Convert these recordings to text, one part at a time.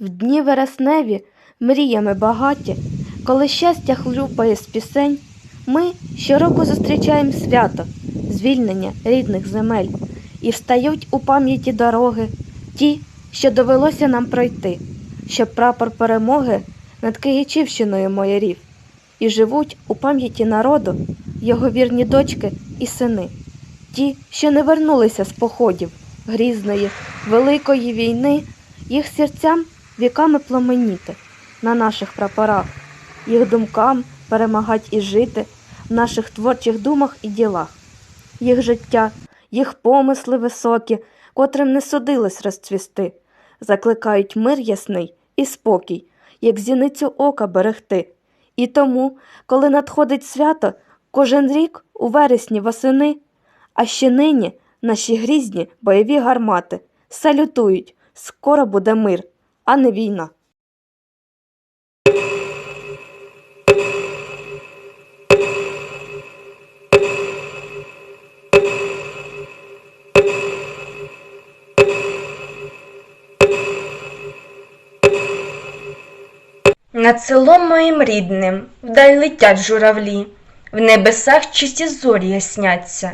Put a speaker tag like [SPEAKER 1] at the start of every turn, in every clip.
[SPEAKER 1] В дні вересневі, мріями багаті, коли щастя хлюпає з пісень, ми щороку зустрічаємо свято, звільнення рідних земель, і встають у пам'яті дороги, ті, що довелося нам пройти, щоб прапор перемоги над Київщиною моярів, і живуть у пам'яті народу його вірні дочки і сини, ті, що не вернулися з походів грізної, великої війни, їх серцям віками пламеніти на наших прапорах, їх думкам перемагать і жити в наших творчих думах і ділах, їх життя, їх помисли високі, котрим не судилось розцвісти, закликають мир ясний і спокій, як зіницю ока берегти. І тому, коли надходить свято, кожен рік у вересні восени, а ще нині наші грізні бойові гармати салютують, скоро буде мир, а не війна.
[SPEAKER 2] Над селом моїм рідним вдаль летять журавлі, в небесах чисті зорі ясняться,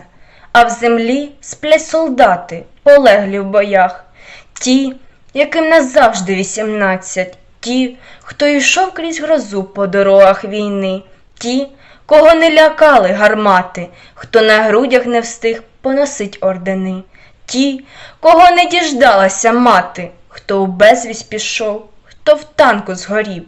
[SPEAKER 2] а в землі сплять солдати, полеглі в боях, ті, яким назавжди вісімнадцять, ті, хто йшов крізь грозу по дорогах війни, ті, кого не лякали гармати, хто на грудях не встиг поносить ордени, ті, кого не діждалася мати, хто у безвість пішов, хто в танку згорів,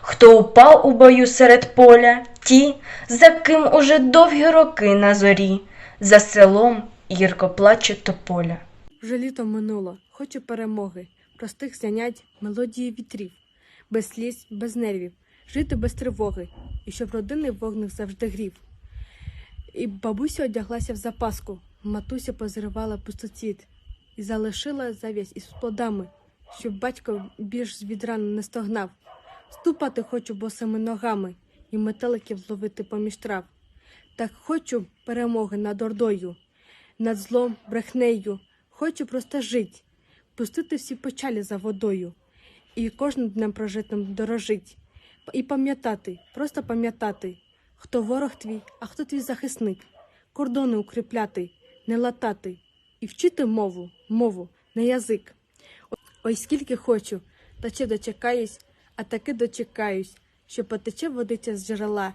[SPEAKER 2] хто упав у бою серед поля, ті, за ким уже довгі роки на зорі, за селом гірко плаче тополя.
[SPEAKER 3] Вже літо минуло, хочу перемоги, простих занять, мелодії вітрів, без сліз, без нервів, жити без тривоги, і щоб родинний вогник завжди грів. І бабуся одяглася в запаску, матуся позривала пустоцвіт і залишила зав'язь із плодами, щоб батько більш з відра не стогнав. Ступати хочу босими ногами і метеликів зловити поміж трав. Так хочу перемоги над ордою, над злом, брехнею. Хочу просто жить, пустити всі печалі за водою, і кожним днем прожитим дорожить, і пам'ятати, просто пам'ятати, хто ворог твій, а хто твій захисник, кордони укріпляти, не латати, і вчити мову, мову, не язик. Ой, скільки хочу, та чи дочекаюсь, а таки дочекаюсь, що потече водиця з джерела.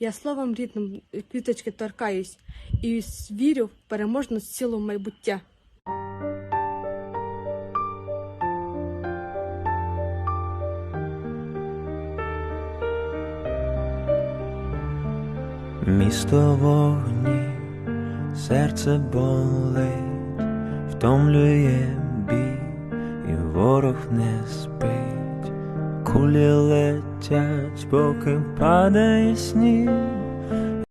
[SPEAKER 3] Я словом рідним квіточки торкаюсь і вірю в переможну силу майбуття.
[SPEAKER 4] Місто вогні, серце болить, втомлює бій, і ворог не спить, кулі летять, поки падає сніг,